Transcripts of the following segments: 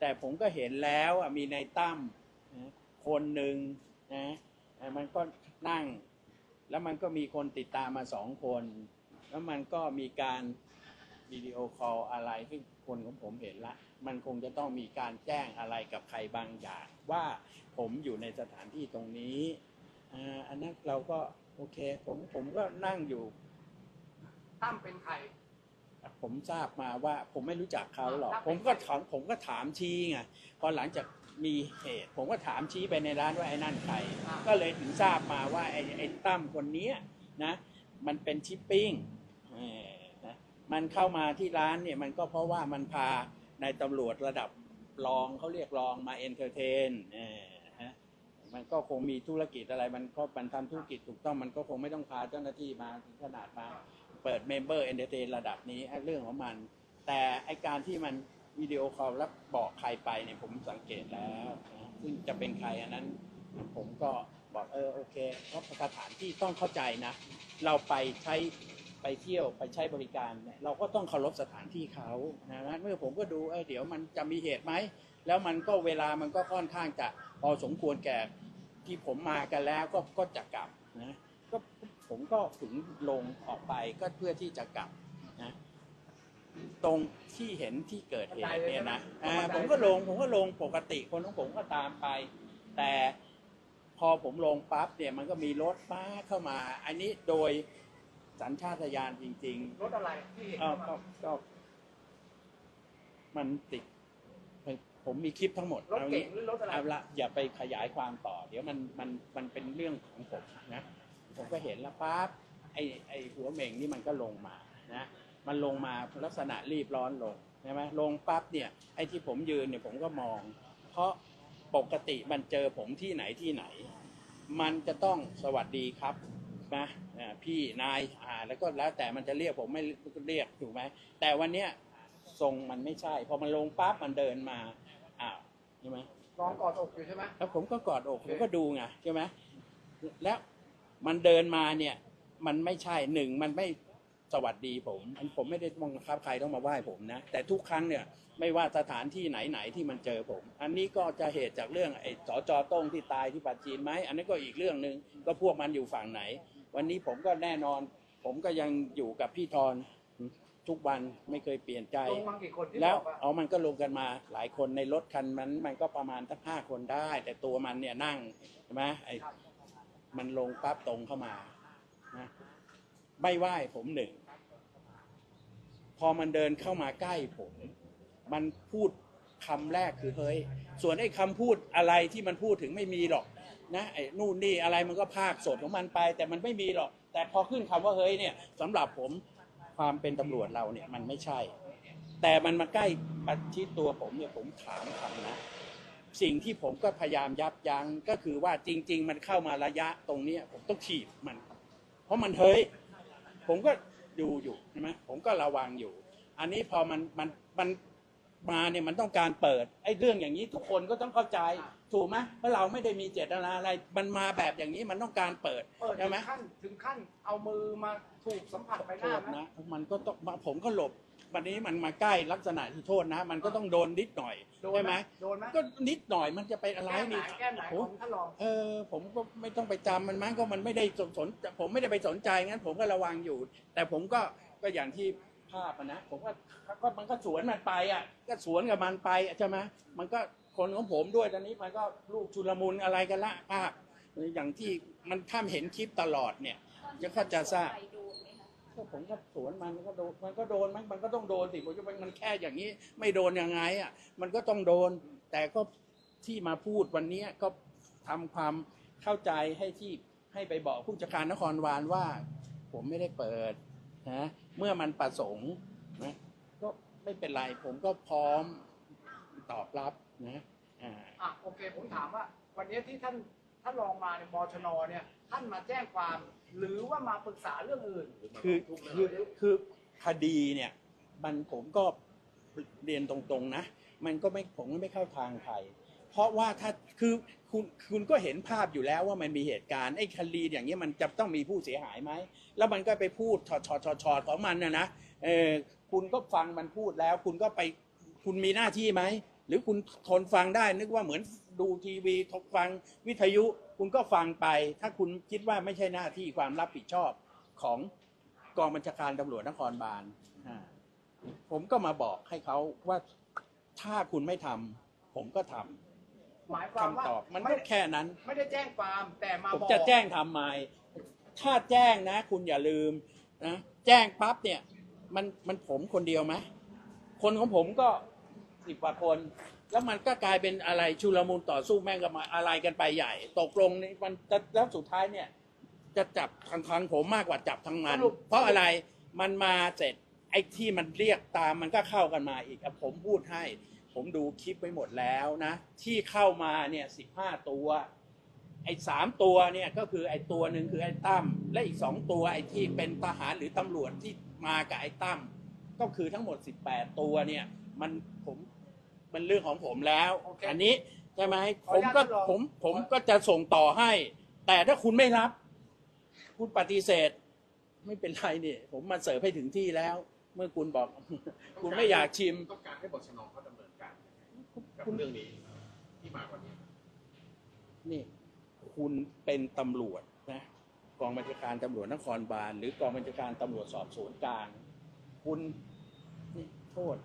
แต่ผมก็เห็นแล้วมีในตั้มคนหนึ่งนะมันก็นั่ง แล้วมันก็มีคนติดตามมาสองคน แล้วมันก็มีการวิดีโอคอลอะไรที่คนของผมเห็นละ มันคงจะต้องมีการแจ้งอะไรกับใครบางอย่าง ว่าผมอยู่ในสถานที่ตรงนี้อ่าอันนั้นเราก็โอเค ผมผมก็นั่งอยู่ตั้มเป็นใคร ผมทราบมาว่าผมไม่รู้จักเขาหรอกอ่าผมก็ถามผมก็ถามชี้ไงพอหลังจากมีเหตุ ผมก็ถามชี้ไปในร้านว่าไอ้นั่นใครก็เลยถึงทราบมาว่าไอ้ไอ้ตั้มคนเนี้ยนะ มันเป็นชิปปิ้งเออนะมันเข้ามาที่ร้านเนี่ยมันก็เพราะว่ามันพาในายตำรวจระดับรองเขาเรียกรองมาเอนเตอร์เทนเออฮะมันก็คงมีธุรกิจอะไร มันก็มันทำธุรกิจถูกต้องมันก็คงไม่ต้องพาเจ้าหน้าที่มาถึงขนาดมา เปิดเมมเบอร์เอนเตอร์เทนระดับนี้เรื่องของมัน แต่ไอการที่มันวิดีโอคอลแล้วบอกใครไปเนี่ยผมสังเกตแล้วนะซึ่งจะเป็นใครอันนั้น ผมก็บอกเออโอเคเพราะสถานที่ต้องเข้าใจนะ เราไปใช้ไปเที่ยวไปใช้บริการเนี่ยเราก็ต้องเคารพสถานที่เขานะเมื่อผมก็ดูเออเดี๋ยวมันจะมีเหตุไหม แล้วมันก็เวลามันก็ค่อนข้างจะพอสมควรแก่ที่ผมมากันแล้วก็ก็จะกลับนะก็ ผมก็ถึงลงออกไปก็เพื่อที่จะกลับนะตรงที่เห็นที่เกิดเหตุเนี่ยนะอ่าผมก็ลงผมก็ลงปกติคนของผมก็ตามไป แต่พอผมลงปั๊บเนี่ยมันก็มีรถป้าเข้ามา อันนี้โดยสัญชาตญาณจริง รถอะไรที่เห็นๆเอ้าเข้าก็มาก็ มันติด ผมมีคลิปทั้งหมดรถเอาเก๋งี้งหรือรถอะไรเอาละอย่าไปขยายความต่อ เดี๋ยวมันมันมันเป็นเรื่องของผมนะ ผมก็เห็นแล้วปั๊บไอ้ไอ้หัวเหม่งนี่มันก็ลงมานะมันลงมาลักษณะรีบร้อนลงใช่ไหมลงปั๊บเนี่ยไอ้ที่ผมยืนเนี่ยผมก็มอง เพราะปกติมันเจอผมที่ไหนที่ไหน มันจะต้องสวัสดีครับนะอ่าพี่นายอ่าแล้วก็แล้วแต่มันจะเรียกผมไม่เรียกถูกไหมแต่วันเนี้ยทรงมันไม่ใช่ พอมันลงปั๊บมันเดินมาอ้าวใช่ไหมรองกอดอกอยู่ใช่ไหมแล้วผมก็กอดอกโอเคผมก็ดูไงใช่ไหมแล้ว มันเดินมาเนี่ย มันไม่ใช่หนึ่งมันไม่สวัสดีผมอันผมไม่ได้บังคับใครต้องมาไหว้ผมนะ แต่ทุกครั้งเนี่ยไม่ว่าสถานที่ไหนๆที่มันเจอผม อันนี้ก็จะเหตุจากเรื่องไอ้สจโต้งที่ตายที่ปัจจีนไหมอันนี้ก็อีกเรื่องหนึ่งก็พวกมันอยู่ฝั่งไหน วันนี้ผมก็แน่นอน ผมก็ยังอยู่กับพี่ทอนทุกวันไม่เคยเปลี่ยนใจ ลงมากี่คนที่แล้วบอกอะเอามันก็ลงกันมาหลายคนในรถคันมันมันก็ประมาณตั้งห้าคนได้ แต่ตัวมันเนี่ยนั่งใช่ไหมไอ้ มันลงปั๊บตรงเข้ามานะไม่ไหว้ผมหนึ่ง พอมันเดินเข้ามาใกล้ผม มันพูดคำแรกคือเฮ้ย ส่วนไอ้คำพูดอะไรที่มันพูดถึงไม่มีหรอกนะไอ้นู่นนี่อะไรมันก็ภาคสดของมันไป แต่มันไม่มีหรอก แต่พอขึ้นคำว่าเฮ้ยเนี่ยสำหรับผมความเป็นตำรวจเราเนี่ยมันไม่ใช่ แต่มันมาใกล้ประชิดตัวผมเนี่ยผมถามคำนะ สิ่งที่ผมก็พยายามยับยั้งก็คือว่าจริง ๆ มันเข้ามาระยะตรงนี้ผมต้องขีดมัน เพราะมันเฮ้ยผมก็ดูอยู่ใช่ไหมผมก็ระวังอยู่ อันนี้พอมันมันมัน มาเนี่ยมันต้องการเปิดไอ้เรื่องอย่างนี้ทุกคนก็ต้องเข้าใจถูกไหมเพราะเราไม่ได้มีเจตนาอะไร มันมาแบบอย่างนี้มันต้องการเปิดเปิดใช่ถึไหมงขั้นถึงขั้นเอามือมาถูกสัมผัสใบหโทน้าษไหม นะมันก็ต้องผมก็หลบวันนี้มันมาใกล้ลักษณะที่โทษนะ มันก็ต้องโดนนิดหน่อยโดนใช่ไหมโดนไหมก็นิดหน่อยมันจะไปอะไรแก้มไหนนี่แก้มไหนโอ้ของท่านรอง เออผมก็ไม่ต้องไปจำมันมั้งก็มันไม่ได้สนสนผมไม่ได้ไปสนใจงั้น ผมก็ระวังอยู่ แต่ผมก็ก็อย่างที่ ภาพอะนะผมก็ก็มันก็สวนมันไปอะก็สวนกับมันไปใช่ไหมมันก็คนของผมด้วยตอนนี้มันก็ลูกชุลมุนอะไรกันละภาพอย่างที่มันถ้าเห็นคลิปตลอดเนี่ยจะเข้าใจทราบไปดูไหมคะก็ผมก็สวนมันมันก็โดนมันก็โดนมันมันก็ต้องโดนสิผมจะมันมันแค่อย่างนี้ไม่โดนยังไงอะมันก็ต้องโดน แต่ก็ที่มาพูดวันนี้ก็ทำความเข้าใจให้ที่ให้ไปบอกผู้จัดการนครวานว่า ผมไม่ได้เปิดนะ เมื่อมันประสงค์นะก็ไม่เป็นไร ผมก็พร้อมตอบรับนะอ่า อะโอเคผมถามว่า วันนี้ที่ท่านท่านรองมาในบชนเนี่ยท่านมาแจ้งความ หรือว่ามาปรึกษาเรื่องอื่น คือคือคือคดีเนี่ย มันผมก็เรียนตรงๆนะ มันก็ไม่ผมก็ไม่เข้าทางใคร เพราะว่าถ้าคือคุณคุณก็เห็นภาพอยู่แล้วว่ามันมีเหตุการณ์ไอ้คดีอย่างนี้ยมันจะต้องมีผู้เสียหายไหมแล้วมันก็ไปพูดชอดชอดชอดชอดของมันนะนะเออคุณก็ฟังมันพูดแล้ว คุณก็ไปคุณมีหน้าที่ไหมหรือคุณทนฟังได้นึกว่าเหมือนดูทีวีทฟังวิทยุ คุณก็ฟังไป ถ้าคุณคิดว่าไม่ใช่หน้าที่ความรับผิดชอบของกองบัญชาการตำรวจนครบาลผมก็มาบอกให้เขาว่าถ้าคุณไม่ทำผมก็ทำ หมายความว่าคำตอบมันไม่ก็แค่นั้น ไม่ได้แจ้งความแต่มาผมบอกจะแจ้งทำไม ถ้าแจ้งนะ คุณอย่าลืมนะแจ้งปั๊บเนี่ย มันมันผมคนเดียวไหมคนของผมก็สิบกว่าคน แล้วมันก็กลายเป็นอะไรชุลมุนต่อสู้แม่งก็มาอะไรกันไปใหญ่ ตกลงนี่มันจะแล้วสุดท้ายเนี่ย จะจับทางทางผมมากกว่าจับทางมัน สรุป เพราะอะไรมันมาเสร็จไอ้ที่มันเรียกตามมันก็เข้ากันมาอีกอะผมพูดให้ ผมดูคลิปไว้หมดแล้วนะ ที่เข้ามาเนี่ยสิบห้าตัว ไอ้สามตัวเนี่ยก็คือไอ้ตัวหนึ่งคือไอ้ตั้มและอีกสองตัวไอ้ที่เป็นทหารหรือตำรวจที่มากับไอ้ตั้มก็คือทั้งหมดสิบแปดตัวเนี่ยมันผมมันเรื่องของผมแล้วโอเคอันนี้ใช่ไหมขอผอนุมญาตก็ท่านรองผมผมก็จะส่งต่อให้ แต่ถ้าคุณไม่รับ คุณปฏิเสธ ไม่เป็นไรเนี่ยผมมาเสิร์ฟให้ถึงที่แล้ว เมื่อคุณบอก คุณไม่อยากชิมต้องการให้บทชนเขาดำเนิน กับเรื่องนี้ที่มาวันนี้นี่ คุณเป็นตำรวจนะกองบัญชาการตำรวจนครบาลหรือกองบัญชาการตำรวจสอบสวนกลาง คุณนี่โทษ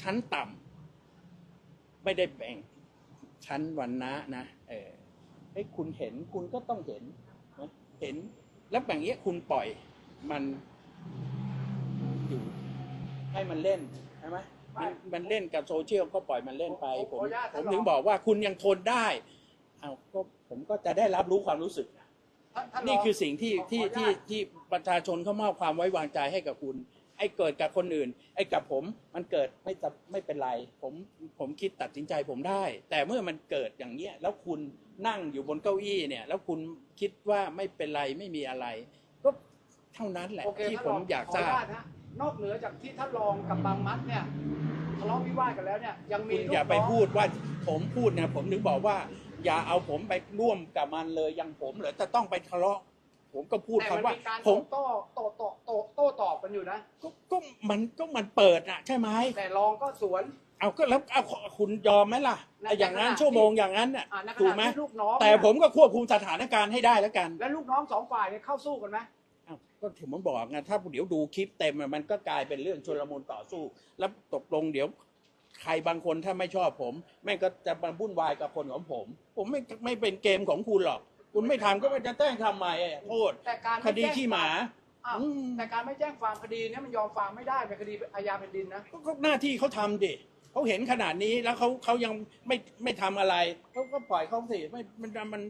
ชั้นต่ำไม่ได้แบ่งชั้นวันนะนะเออให้คุณเห็นคุณก็ต้องเห็นนะเห็น แล้วแบบนี้ยคุณปล่อยมันอยู่ให้มันเล่นใช่ไหม มันมันเล่นกับโซเชียลก็ปล่อยมันเล่นไปขอผมอนุญาตผท่านมรองถึงบอกว่าคุณยังทนได้เอาก็ผมก็จะได้รับรู้ความรู้สึกท่าท่ารนี่งคือสิ่งที่ขอที่ขออนุที่ญาตที่ประชาชนเขามอบความไว้วางใจให้กับคุณ ไอ้เกิดกับคนอื่น ไอ้กับผมมันเกิดไม่จะไม่เป็นไร ผมผมคิดตัดสินใจผมได้ แต่เมื่อมันเกิดอย่างเงี้ยแล้วคุณนั่งอยู่บนเก้าอี้เนี่ย แล้วคุณคิดว่าไม่เป็นไรไม่มีอะไร ก็เท่านั้นแหละโอเคที่ท่านผรมองอยากขอทอรานุบญาต นะนอกเหนือจากที่ท่านรองกับบางมัดเนี่ยทะเลาะวิวาทกันแล้วเนี่ยยังมีคุณลูกอย่าไปน้งพูดว่าผมพูดนะผมถึงบอกว่า อย่าเอาผมไปร่วมกับมันเลยอยังผมเหรอจะต้องไปทะเลาะ ผมก็พูดแต่คำมันว่ามีการผโต้มโต้โต้โต้โต้ตอบกันอยู่นะ ก็ก็มันก็มันเปิดอะใช่ไหมแต่รองก็สวน เอาก็แล้วเอาคุณยอมไหมล่ะในไอ้อย่างนั้นขณะที่ ชั่วโมงอย่างนั้นน่ะอ่าในขถูกณะไหมที่ลูกน้องแต่เนี่ยผมก็ควบคุมสถานการณ์ให้ได้แล้วกัน และลูกน้องสองฝ่ายเนี่ยเข้าสู้กันไหมอ้าว ก็ถึงผมบอกไงถ้าเดี๋ยวดูคลิปเต็มอะมันก็กลายเป็นเรื่องชลมุนต่อสู้ แล้วตกลงเดี๋ยวใครบางคนถ้าไม่ชอบผม แม่งก็จะมาวุ่นวายกับคนของผม ผมไม่ไม่เป็นเกมของคุณหรอก คุณไม่ทำก็ไม่จะแจ้งทำไมอะโทษแต่การคไม่ดีแจ้งขี้หมา อ้าวอืม แต่การไม่แจ้งความคดีเนี่ยมันยอมความไม่ได้เป็นคดีอาญาแผ่นดินนะ ก็ก็หน้าที่เขาทำดิเขาเห็นขนาดนี้แล้วเขาเขายังไม่ไม่ทำอะไรเขาก็ปล่อยเขาสิไม่มันมัน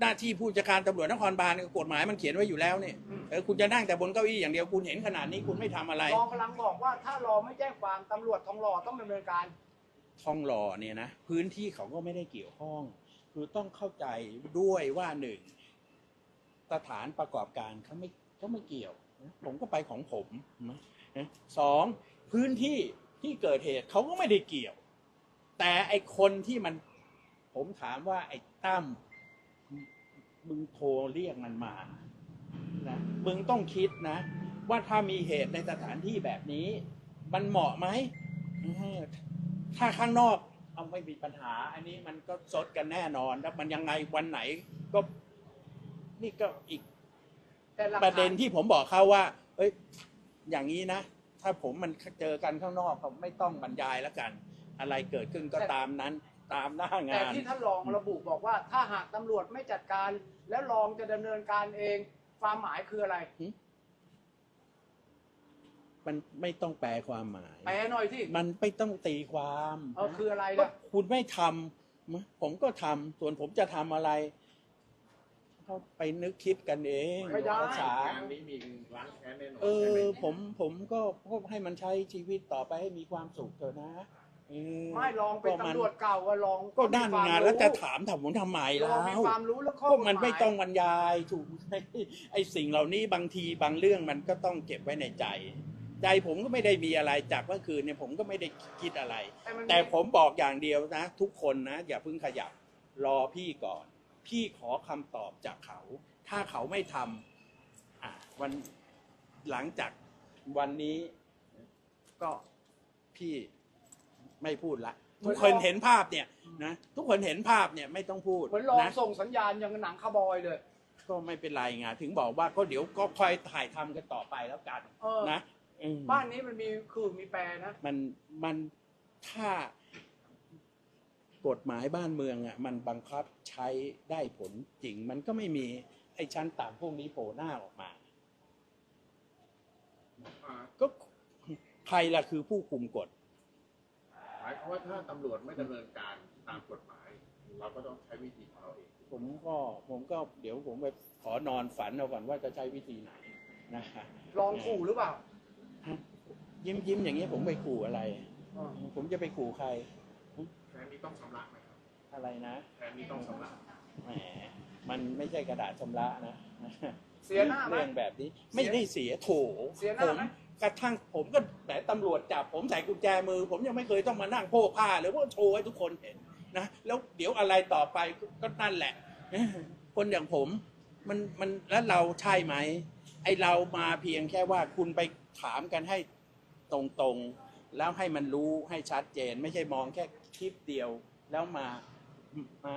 หน้าที่ผู้จัดการตำรวจนครบาลกฎหมายมันเขียนไว้อยู่แล้วเนี่ยอืมเออคุณจะนั่งแต่บนเก้าอี้อย่างเดียวคุณเห็นขนาดนี้คุณไม่ทำอะไรรองกำลังบอกว่าถ้ารองไม่แจ้งความตำรวจทองหล่อต้องดำเนินการทองหล่อเนี่ยนะพื้นที่เขาก็ไม่ได้เกี่ยวข้อง คือต้องเข้าใจด้วยว่าหนึ่งสถานประกอบการเขาไม่เขาไม่เกี่ยวนะผมก็ไปของผมนะนะสองพื้นที่ที่เกิดเหตุเขาก็ไม่ได้เกี่ยว แต่ไอคนที่มัน ผมถามว่าไอ้ตั้ม มึงโทรเรียกมันมานะมึงต้องคิดนะ ว่าถ้ามีเหตุในสถานที่แบบนี้ มันเหมาะไหมถ้าข้างนอกเอาไม่มีปัญหา อันนี้มันก็ซดกันแน่นอนแล้วมันยังไงวันไหนก็ นี่ก็อีกประเด็นฐานที่ผมบอกเขาว่า เอ้ย อย่างนี้นะ ถ้าผมมันเจอกันข้างนอกผมไม่ต้องบรรยายแล้วกัน อะไรเกิดขึ้นก็ตามนั้น ตามหน้าแต่งานที่ท่านรองระบุบอกว่า ถ้าหากตำรวจไม่จัดการ แล้วรองจะดำเนินการเอง ความหมายคืออะไร มันไม่ต้องแปลความหมาย แปลหน่อยที่มันไม่ต้องตีความเออคืออะไรก็ล่ะคุณไม่ทำผมก็ทำส่วนผมจะทำอะไรก็ไปนึกคิดกันเองไม่ได้ภาษางานนี้มีล้างแค้นแน่นอนเอใช่ไหอมผมผมก็ก็ให้มันใช้ชีวิตต่อไปให้มีความสุขเถอะนะเออไม่รองเป็นก็มัตำรวจเก่าว่ารองก็ด้านมีควมงานแล้วจะรู้ถามถามผมทำไมรแล้องมีวความรู้และข้อก็กฎหมันไม่ต้องหบรรยายถูกไหมไอ้สิ่งเหล่านี้บางทีบางเรื่องมันก็ต้องเก็บไว้ในใจ ใจผมก็ไม่ได้มีอะไรจากเมื่อคืนเนี่ยผมก็ไม่ได้คิดอะไรแต่มันแต่ผมบอกอย่างเดียวนะ ทุกคนนะ อย่าเพิ่งขยับรอพี่ก่อน พี่ขอคำตอบจากเขา ถ้าเขาไม่ทำอะวันหลังจากวันนี้ ก็พี่ ไม่พูดละ ทุกคนเห็นภาพเนี่ยนะทุกคนเห็นภาพเนี่ยไม่ต้องพูดเหมือนลองนะส่งสัญญาณอย่างหนังคาร์บอยเลย ก็ไม่เป็นไรไงถึงบอกว่าก็เดี๋ยวก็ค่อยถ่ายทำกันต่อไปแล้วกันเออ นะอืมบ้านนี้มันมีคือมีแปรนะ มันมันถ้ากฎหมายบ้านเมืองอะมันบังคับใช้ได้ผลจริง มันก็ไม่มีไอ้ชั้นต่ำพวกนี้โผล่หน้าออกมาอ่าก็ใครล่ะคือผู้คุมกฎหมายความว่าถ้าตำรวจไม่ดำเนินการตามกฎหมาย เราก็ต้องใช้วิธีของเราเอง ผมก็ผมก็เดี๋ยวผมไปขอนอนฝันเอาก่อนว่าจะใช้วิธีไหนนะฮะลองขู่หรือเปล่า ยิ้มยิ้มอย่างนี้ยผมไปขู่อะไรเออผมจะไปขู่ใครแทนนี้ต้องชำระไหมครับอะไรนะแทนนี้ต้องชำระแหมมันไม่ใช่กระดาษชำระนะเสียหน้าไหมเรื่องแบบนี้ไม่ได้เสียโถเสียหผน้ามไหม กระทั่งผมก็แต่ตำรวจจับผมใส่กุญแจมือ ผมยังไม่เคยต้องมานั่งโพ้ผ้าหรือว่าโชว์ให้ทุกคนเห็นนะแล้วเดี๋ยวอะไรต่อไปก็นั่นแหละ คนอย่างผมมันมันแล้วเราใช่ไหมไอเรามาเพียงแค่ว่าคุณไปถามกันให้ตรงๆ แล้วให้มันรู้ให้ชัดเจน ไม่ใช่มองแค่คลิปเดียว แล้วมามา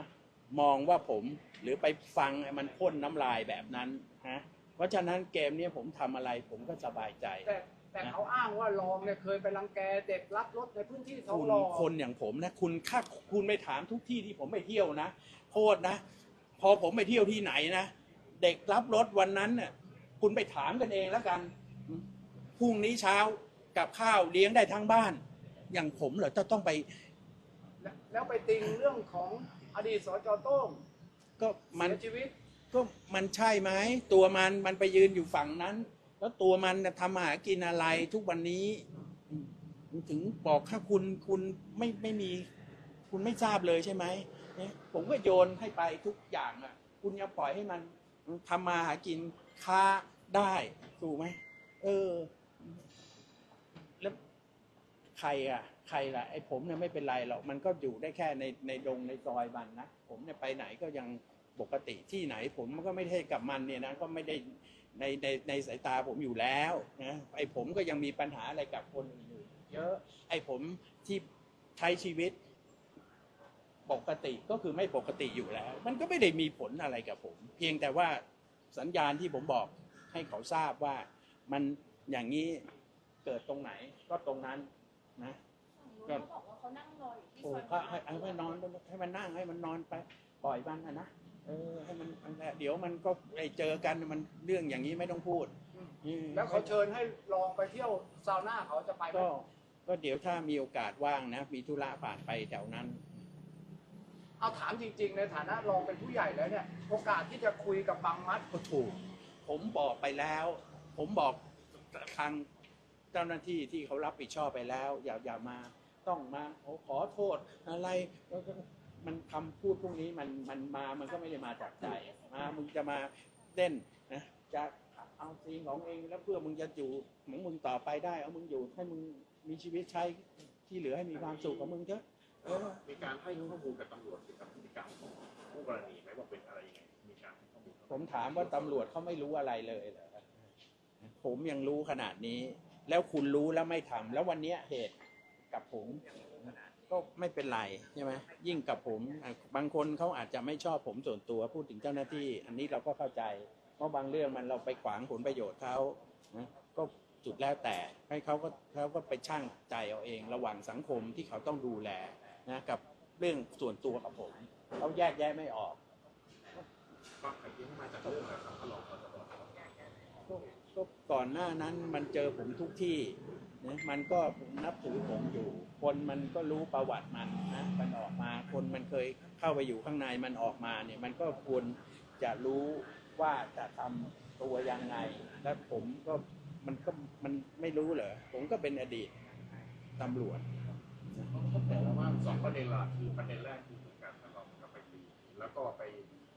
มองว่าผมหรือไปฟังมันพ่นน้ำลายแบบนั้นฮะ ราะฉะนั้นเกมเนี้ยผมทำอะไรผมก็สบายใจ แต่แต่เขาอ้างว่ารองเนี่ยเคยไปรังแกเด็กรับรถในพื้นที่ทองคุณหล่อคนอย่างผมนะ คุณค่าคุณไปถามทุกที่ที่ผมไปเที่ยวนะโทษนะ พอผมไปเที่ยวที่ไหนนะเด็กรับรถวันนั้นเนี่ยคุณไปถามกันเองแล้วกันพรุ่งนี้เช้ากับข้าวเลี้ยงได้ทั้งบ้าน อย่างผมเหรอจะต้องไปแล้วแล้วไปติงเรื่องของอดีตสจโต้งก็มัน เสียชีวิต ก็มันใช่ไหมตัวมันมันไปยืนอยู่ฝั่งนั้น แล้วตัวมันน่ะทำมาหากินอะไรทุกวันนี้อืมถึงบอกถ้าคุณคุณไม่ไม่มี คุณไม่ทราบเลยใช่ไหมเนี่ยผมก็โยนให้ไปทุกอย่างอะ คุณยังปล่อยให้มันทำมาหากินค้าได้ถูกไหมเออ แล้วใครอะ ใครล่ะไอ้ผมเนี่ยไม่เป็นไรหรอกมันก็อยู่ได้แค่ในในดงในซอยมันนะผมเนี่ยไปไหนก็ยัง ปกติที่ไหนผมก็ไม่ได้กับมันเนี่ยนะก็ไม่ได้ในในในสายตาผมอยู่แล้วนะไอ้ผมก็ยังมีปัญหาอะไรกับคนอื่นๆเยอะไอ้ผมที่ใช้ชีวิตปกติก็คือไม่ปกติอยู่แล้ว มันก็ไม่ได้มีผลอะไรกับผม เพียงแต่ว่าสัญญาณที่ผมบอกให้เขาทราบว่ามันอย่างนี้เกิดตรงไหนก็ตรงนั้นนะเขาบอกว่าเขานั่งรออยู่ที่โอ้ซอยก็ให้ให้มันนอนให้มันนั่งให้มันนอนไปปล่อยมันนะนะ เออให้มันเดี๋ยวมันก็ไอเจอกันมันเรื่องอย่างนี้ไม่ต้องพูดอืมแล้วเขาเชิญให้ลองไปเที่ยวซาวน่าเขาจะไปไหมก็ ก็เดี๋ยวถ้ามีโอกาสว่างนะ มีธุระผ่านไปแถวนั้น เอาถามจริง ๆ ในฐานะรองเป็นผู้ใหญ่แล้วเนี่ย โอกาสที่จะคุยกับบังมัดก็ถูก ผมบอกไปแล้ว ผมบอกทางเจ้าหน้าที่ที่เขารับผิดชอบไปแล้ว อย่าอย่ามาต้องมาขอขอโทษอะไรแล้วก็ มันคำพูดพวกนี้มันมันมามันก็ไม่ได้มาจากใจมามึงจะมาเล่นนะจะเอาซีนของเองแล้วเพื่อมึงจะอยู่เหมือนมึงต่อไปได้เอามึงอยู่ให้มึงมีชีวิตใช้ที่เหลือให้มีความสุขกับมึงเถอะมีการให้ข้อมูลกับตำรวจเกี่ยวกับพฤติกรรมของผู้กรณีไหมว่าเป็นอะไรยังไงมีการให้ข้อมูลผมถามว่าตำรวจเขาไม่รู้อะไรเลยเหรอผมยังรู้ขนาดนี้ แล้วคุณรู้แล้วไม่ทำแล้ววันนี้เหตุกับผม ก็ไม่เป็นไรใช่ไหมยิ่งกับผมอะบางคนเขาอาจจะไม่ชอบผมส่วนตัวพูดถึงเจ้าหน้าที่ อันนี้เราก็เข้าใจเพราะบางเรื่องมันเราไปขวางผลประโยชน์เขานะก็จุดแล้วแต่ให้เขาก็เขาก็ไปช่างใจเอาเอง ระหว่างสังคมที่เขาต้องดูแลนะกับเรื่องส่วนตัวกับผมเขาแยกแยะไม่ออกความขัดแย้งมาจากเรื่องอะไรครับท่านรองพบก็ก็ก่อนหน้านั้นมันเจอผมทุกที่ นะมันก็นับถือผมอยู่ คนมันก็รู้ประวัติมันนะมันออกมา คนมันเคยเข้าไปอยู่ข้างในมันออกมาเนี่ย มันก็ควรจะรู้ว่าจะทำตัวยังไง และผมก็มันก็มันไม่รู้เหรอผมก็เป็นอดีตตำรวจแต่ว่าสองประเด็นหลักคือประเด็นแรกคือการท่านรองกับไปตีแล้วก็ไป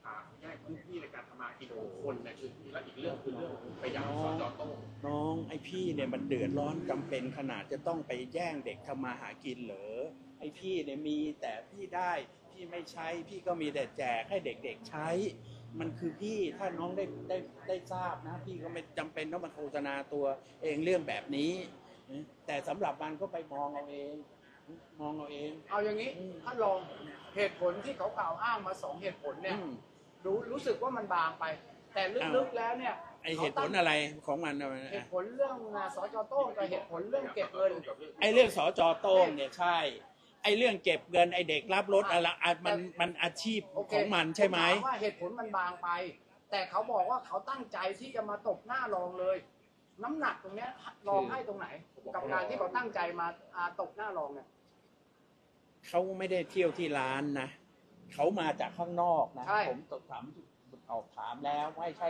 อ่าแยกพื้นที่ในการทำมาหากินของคนในพื้นที่และอีกเรื่องคือเรื่องไปยังสจโต้งน้องไอพี่เนี่ยมันเดือดร้อนจำเป็นขนาดจะต้องไปแย่งเด็กทำมาหากินเหรอไอพี่เนี่ยมีแต่พี่ได้พี่ไม่ใช้พี่ก็มีแต่แจกให้เด็กๆใช้ มันคือพี่ถ้าน้องได้ได้ได้ทราบนะ พี่ก็ไม่จำเป็นต้องมาโฆษณาตัวเองเรื่องแบบนี้นะแต่สำหรับมันก็ไปมองเอาเองมองเอาเอง เอาอย่างนี้อืมท่านรองเหตุผลที่เขากล่าวอ้างมาสองเหตุผลเนี่ย อืม รู้รู้สึกว่ามันบางไป แต่ลึกๆแล้วเนี่ยไอเหตุผลอะไรของมันเอาไว้เหนะตุผลเรื่องสจโต้งกับเหตุผลเรื่องเก็บเงิน ไอเรื่องสจโต้งเนี่ยใช่ ไอเรื่องเก็บเงินไอเด็กรับรถอะไรอะมันมันอาชีพโอเคของมันใช่ไหม ผถาว่าเหตุผลมันบางไป แต่เขาบอกว่าเขาตั้งใจที่จะมาตบหน้ารองเลย น้ำหนักตรงเนี้ยรองให้ตรงไหน กับการที่เขาตั้งใจมาอ่าตบหน้ารองเนี่ย เขาไม่ได้เที่ยวที่ร้านนะ เขามาจากข้างนอกนะ ใช่ ผมตอบถามออกถามแล้วไม่ใช่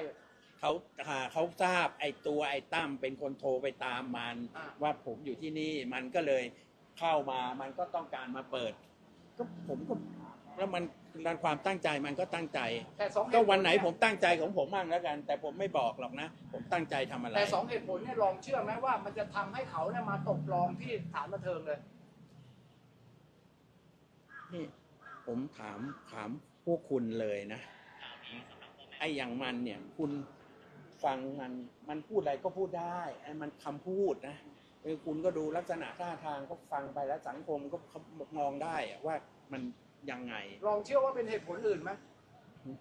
เขาหาเขาทราบไอ้ตัวไอ้ตั้มเป็นคนโทรไปตามมัน อ่าว่าผมอยู่ที่นี่มันก็เลยเข้ามามันก็ต้องการมาเปิด ก็ผมก็แล้วมันมันความตั้งใจมันก็ตั้งใจ แต่สองเหตุก็ผลวันไหนเยผมตั้งใจของผมมั่งแล้วกัน แต่ผมไม่บอกหรอกนะ ผมตั้งใจทำอะไร แต่สองเหตุผลเนี่ยลองเชื่อไหมว่ามันจะทำให้เขาเนี่ยมาตกรองที่สถานบันเทิงเลย นี่ ผมถามถามพวกคุณเลยนะไอ้อย่างมันเนี่ย คุณฟังมันมันพูดอะไรก็พูดได้ไอ้มันคำพูดนะเออคุณก็ดูลักษณะท่าทางก็ฟังไปแล้วสังคมก็มองได้อะว่ามันยังไง ลองเชื่อว่าเป็นเหตุผลอื่นไหมอืม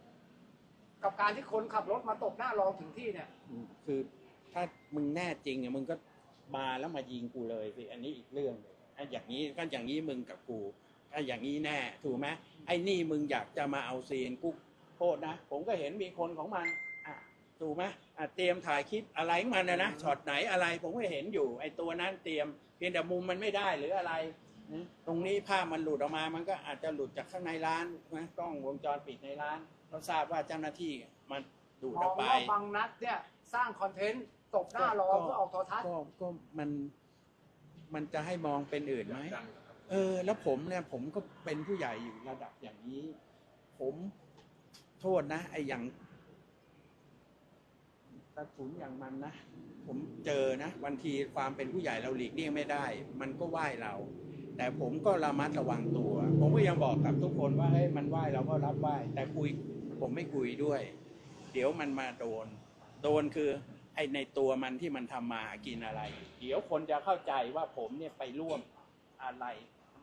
กับการที่คนขับรถมาตบหน้ารองถึงที่เนี่ยอืมคือถ้ามึงแน่จริงอะมึงก็มาแล้วมายิงกูเลยสิอันนี้อีกเรื่องหนึ่งไอ้อย่างนี้ก็อย่างนี้มึงกับกู ไอ้อย่างนี้แน่ถูกไหมไอ้นี่มึงอยากจะมาเอาซีนกูโทษนะ ผมก็เห็นมีคนของมันอะถูกไหมอะเตรียมถ่ายคลิปอะไรของมันนะนะช็อตไหนอะไรผมก็เห็นอยู่ ไอ้ตัวนั้นเตรียม เพียงแต่มุมมันไม่ได้หรืออะไรนะตรงนี้ภาพมันหลุดออกมามันก็อาจจะหลุดจากข้างในร้านนะกล้องวงจรปิดในร้าน เราทราบว่าเจ้าหน้าที่มันดูดมออองกไป ว่าบางนัดเนี่ยสร้างคอนเทนต์ตบหน้ารองเพื่อออกโทรทัศน์ ก็ก็มันมันจะให้มองเป็นอื่นไหม เออ แล้วผมเนี่ยผมก็เป็นผู้ใหญ่อยู่ระดับอย่างนี้ ผมโทษนะไอ้อย่างตะขุนอย่างมันนะผมเจอนะบางทีความเป็นผู้ใหญ่เราหลีกเลี่ยงไม่ได้ มันก็ไหว้เรา แต่ผมก็ระมัดระวังตัว ผมก็ยังบอกกับทุกคนว่าเฮ้ยมันไหว้เราก็รับไหว้แต่คุยผมไม่คุยด้วย เดี๋ยวมันมาโดน โดนคือไอในตัวมันที่มันทำมาหากินอะไร เดี๋ยวคนจะเข้าใจว่าผมเนี่ยไปร่วมอะไร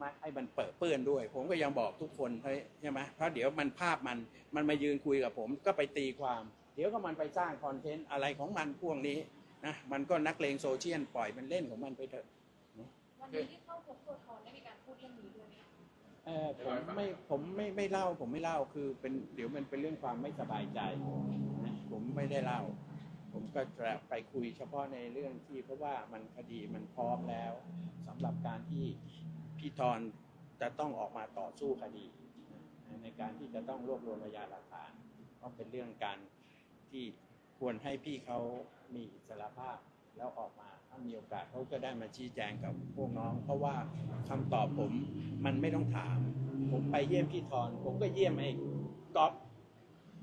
มาให้มันเปิดเปื้อนด้วย ผมก็ยังบอกทุกคนเฮ้ยใช่ไหมเพราะเดี๋ยวมันภาพมันมันมายืนคุยกับผมก็ไปตีความ เดี๋ยวก็มันไปสร้างคอนเทนต์อะไรของมันพวกนี้นะมันก็นักเลงโซเชียลปล่อยมันเล่นของมันไปเถอะวันนี้ที่เข้าพบตัวทอนได้มีการพูดเรื่องนี้ด้วยไหมคะเออผมไม่ผมไม่ไม่เล่าผมไม่เล่าคือเป็นเดี๋ยวมันเป็นเรื่องความไม่สบายใจนะผมไม่ได้เล่า ผมก็จะไปคุยเฉพาะในเรื่องที่เพราะว่ามันคดีมันพร้อมแล้วสำหรับการที่ พี่ทอนจะต้องออกมาต่อสู้คดีในการที่จะต้องรวบรวมพยานหลักฐานก็เป็นเรื่องการที่ควรให้พี่เขามีอิสรภาพแล้วออกมาถ้ามีโอกาสเขาก็ได้มาชี้แจงกับพวกน้อง เพราะว่าคำตอบผมมันไม่ต้องถาม ผมไปเยี่ยมพี่ทอนผมก็เยี่ยมไอ้ก๊อฟ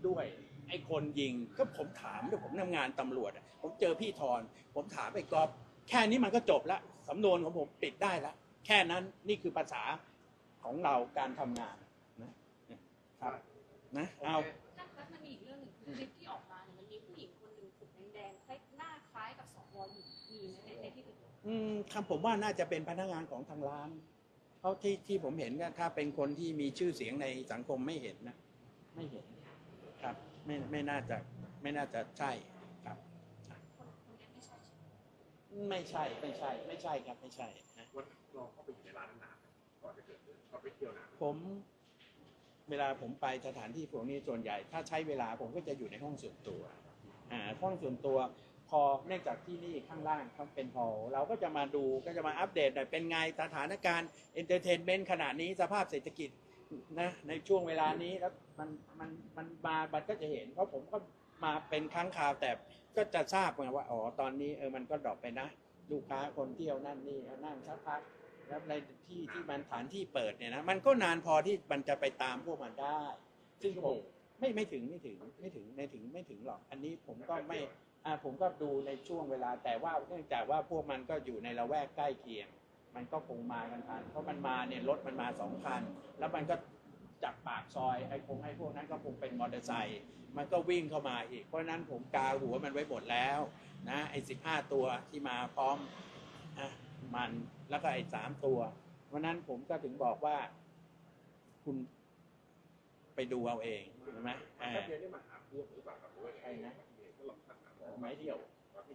ด้วย ไอ้คนยิงก็ผมถามด้วยผมทำงานตำรวจผมเจอพี่ทอนผมถามไอ้ก๊อฟแค่นี้มันก็จบละสำนวนของผมปิดได้ละ แค่นั้นนี่คือภาษาของเราการทำงานนะนะครับนะเอาท่านคะมันมีอีกเรื่องหนึ่งคือคลิปที่ออกมาเนี่ยมันมีผู้หญิงคนหนึ่งผมแดงๆคล้ายหน้าคล้ายกับสวอยู่มีไหมในในที่เกิดเหตุอืมคำผมว่าน่าจะเป็นพนักงานของทางร้านเพราะที่ที่ผมเห็นก็ถ้าเป็นคนที่มีชื่อเสียงในสังคมไม่เห็นนะ ไม่เห็นครับ ไม่ไม่น่าจะไม่น่าจะใช่ครับ คนคนนี้ไม่ใช่ใช่ไหมไม่ใช่ ไม่ใช่ ไม่ใช่ครับ ไม่ใช่นะ วันลองเข้าไปอยู่ในร้านนานๆก่อนจะเกิดเรื่องก่อนไปเที่ยวนานผมเวลาผมไปสถานที่พวกนี้ส่วนใหญ่ ถ้าใช้เวลาผมก็จะอยู่ในห้องส่วนตัวอ่าห้องส่วนตัวพอเนื่องจากที่นี่ข้างล่างเขาเป็นพอเราก็จะมาดูก็จะมาอัปเดตหน่อยเป็นไงสถานการณ์เอนเตอร์เทนเมนต์ขณะนี้สภาพเศรษฐกิจนะในช่วงเวลานี้แล้วมันมันมันมาบัดก็จะเห็น เพราะผมก็มาเป็นครั้งคราวแต่ก็จะทราบไงว่าอ๋อตอนนี้เออมันก็ดรอปไปนะ ลูกค้าคนเที่ยวนั่นนี่นั่งสักพักแล้วในที่ที่มันฐานที่เปิดเนี่ยนะมันก็นานพอที่มันจะไปตามพวกมันได้ ซึ่งผมไม่ไม่ถึงไม่ถึงไม่ถึงไม่ถึงไม่ถึงหรอก อันนี้ผมก็ไม่อ่าผมก็ดูในช่วงเวลา แต่ว่าเนื่องจากว่าพวกมันก็อยู่ในละแวกใกล้เคียง มันก็คงมากันทันเพราะมันมาเนี่ยรถมันมาสองคัน แล้วมันก็จากปากซอยไอ้คงไอ้พวกนั้นก็คงเป็นมอเตอร์ไซค์มันก็วิ่งเข้ามาอีกเพราะฉะนั้นผมกาหัวมันไว้หมดแล้ว นะไอ้สิบห้าตัวที่มาพร้อมอะมันแล้วก็ไอ้สามตัวเพราะราะฉะนั้นผมก็ถึงบอกว่า คุณไปดูเอาเองใช่ไหมเออแป๊บเดียวนี่มาหาพวกหรือเปล่าครับหรือว่าใครนะก็ลองถามหาไม้เดียว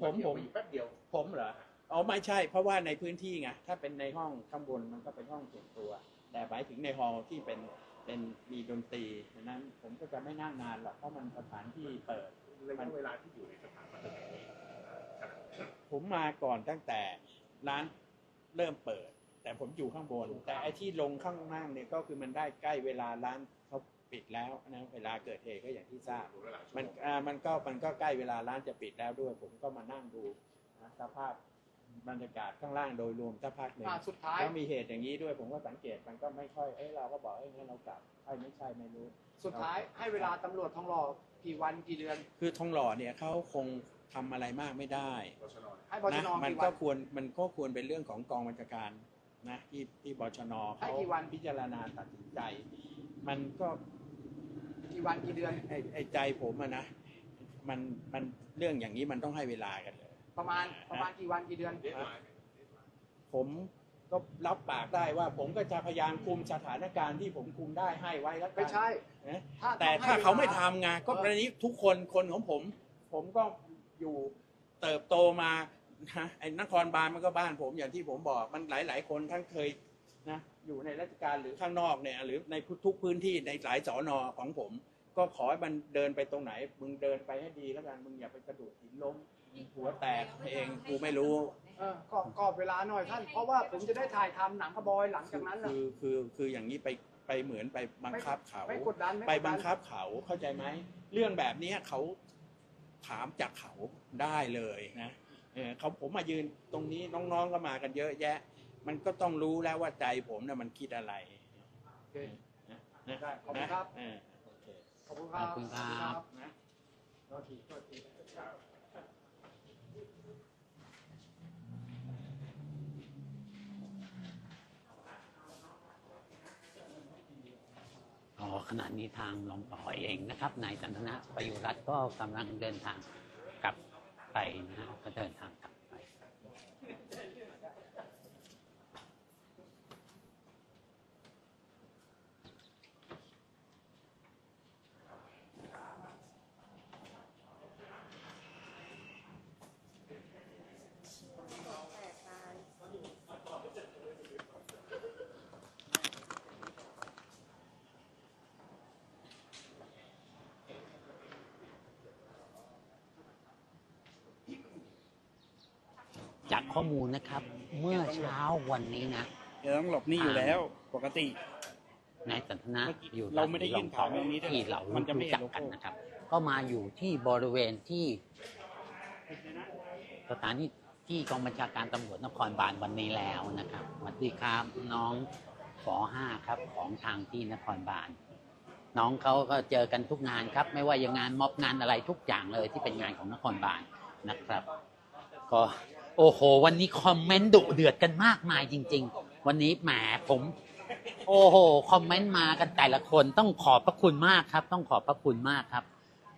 ผผมมผม แป๊บเดียว ผมเหรอ อ๋อไม่ใช่ เพราะว่าในพื้นที่ไง ถ้าเป็นในห้องข้างบนมันก็เป็นห้องส่วนตัว แต่หมายถึงในฮอลล์ที่เป็นเป็นมีดนตรีดังนั้นผมก็จะไม่นั่งนานหรอก เพราะมันสถานที่เปิด ระยะเวลาที่อยู่ในสถานบันเทิงนี้ขนาด ผมมาก่อนตั้งแต่ร้านเริ่มเปิด แต่ผมอยู่ข้างบน แต่ไอ้ที่ลงข้างล่างเนี่ยก็คือมันได้ใกล้เวลาร้านเขาปิดแล้วนะเวลาเกิดเหตุก็อย่างที่ทราบดูแล้วหลายชั่วมันโมงอ่ามันก็มันก็ใกล้เวลาร้านจะปิดแล้วด้วย ผมก็มานั่งดูนะสภาพบรรยากาศข้างล่างโดยรวมสักพักหนึ่งอ่าสุดท้าย แล้วมีเหตุอย่างนี้ด้วยผมก็สังเกตมันก็ไม่ค่อยเอ้ยเราก็บอกเอ้ยงั้นเรากลับไอ้ยไม่ใช่ไม่รู้ สุดท้ายให้เวลาตำรวจทองหล่อกี่วันกี่เดือน คือทองหล่อเนี่ยเขาคง ทำอะไรมากไม่ได้บชนให้บชนะนมันกี่ก็วันควรมันก็ควรเป็นเรื่องของกองบัญชาการนะที่ที่บชนให้เขากี่วัน พิจารณาตัดสินใจ มันก็กี่วันกี่เดือน ไอ้ไอ้ใจผมอะนะมันมันเรื่องอย่างนี้มันต้องให้เวลากันเลย ประมาณประมาณกี่วันกี่เดือน เดทไลน์ผมก็รับปากได้ว่า ผมก็จะพยายามคุมสถานการณ์ที่ผมคุมได้ให้ไว้แล้วกัไม่นใช่นะ ถ้าแต่องให้ถ้าเขาไม่วลทำไงก็ประเด็นนี้ทุกคนคนของผม ผมก็ อยู่เติบโตมานะไอ้นครบาลมันก็บ้านผมอย่างที่ผมบอกมันหลาย ๆ คนทั้งเคยนะอยู่ในราชการหรือข้างนอกเนี่ยหรือในทุกพื้นที่ในหลายสอนอของผม ก็ขอให้มันเดินไปตรงไหน มึงเดินไปให้ดีแล้วกันมึงอย่าไปกระโดดหินล้มหัวแตกเองกูไม่รู้เออกรอบกรอบเวลาหน่อยท่าน เพราะว่าผมจะได้ถ่ายทำหนังกระบอยหลังจากนั้นน่ะ คือคือคืออย่างนี้ไปไปเหมือนไปบังคับเขา ไม่กดดันไม่ไปกดดันบังคับเขาเข้าใจไหมเรื่องแบบเนี้ยเขา ถามจากเขาได้เลยนะเออเขาผมมายืนตรงนี้น้องๆก็มากันเยอะแยะ มันก็ต้องรู้แล้วว่าใจผมเนี่ยมันคิดอะไรโอเคนะนะได้ขอบคุณครับนะเออโอเคขอบคุณครับขอบคุณครับ นะโทษทีโทษที อ๋อ ขณะนี้ทางรองต่อเองนะครับนายสันทนะประยุรัตน์ก็กำลังเดินทางกลับไปนะฮะก็เดินทางกลับ ข้อมูลนะครับ เมื่อเช้าวันนี้นะเดี๋ยวต้องหลบนี่อยู่แล้วปกตินายสันทนะอยู่เราไม่ได้ยื่นต่อข่าวเรื่องนี้ด้วยที่เรามันจะไม่รู้เห็นจักกันโลโก้นะครับ ก็มาอยู่ที่บริเวณที่สถานีที่กองบัญชาการตำรวจนครบาลวันนี้แล้วนะครับสวัสดีครับน้องฝห้าครับของทางที่นครบาลน้องเขาก็เจอกันทุกงานครับ ไม่ว่าอย่างงานม็อบงานอะไรทุกอย่างเลยที่เป็นงานของนครบาลนะครับ ก็ โอ้โห วันนี้คอมเมนต์ดุเดือดกันมากมายจริง ๆ วันนี้แหมผม โอ้โหคอมเมนต์มากันแต่ละคนต้องขอบพระคุณมากครับ ต้องขอบพระคุณมากครับ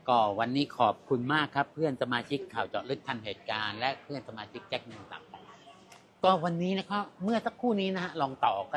ก็วันนี้ขอบคุณมากครับ เพื่อนสมาชิกข่าวเจาะลึกทันเหตุการณ์ และเพื่อนสมาชิกแจ็คหนึ่งต่างก็วันนี้นะครับเมื่อสักครู่นี้นะฮะลองต่อก็